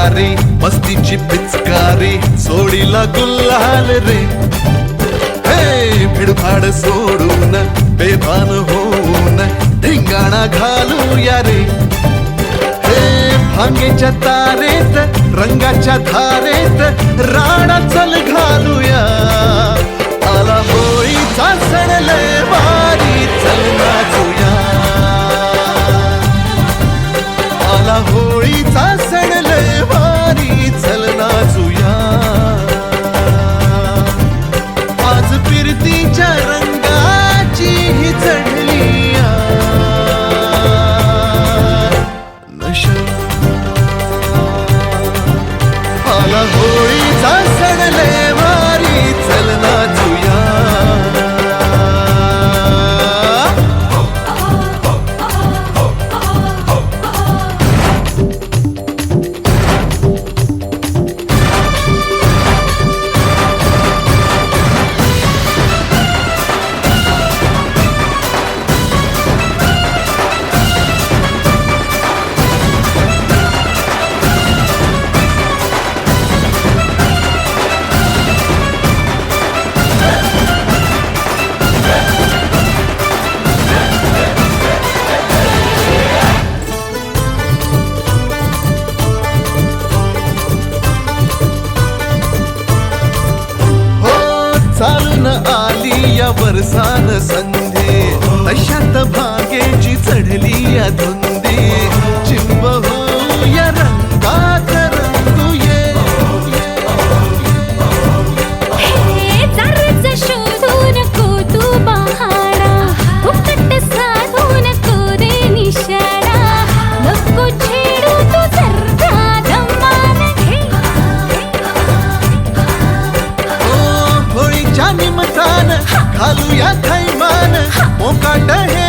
पिचकारी मस्तीची पिचकारी सोडीला गुल्हाल रे. हे भिडभाड सोडून बेभान होऊन धिंगाणा घालूया रे. हे भांगेच्या तारेत रंगाच्या धारेत राणा चल घालूया. आला होळीचा सण वारी चल नाचूया. आला होळीचा सण आला होळीचा सण चालून आली या वरसान संधे. अशात भागेची चढली या धुंदी होळीच्या घालूया थैमान मोकाट हे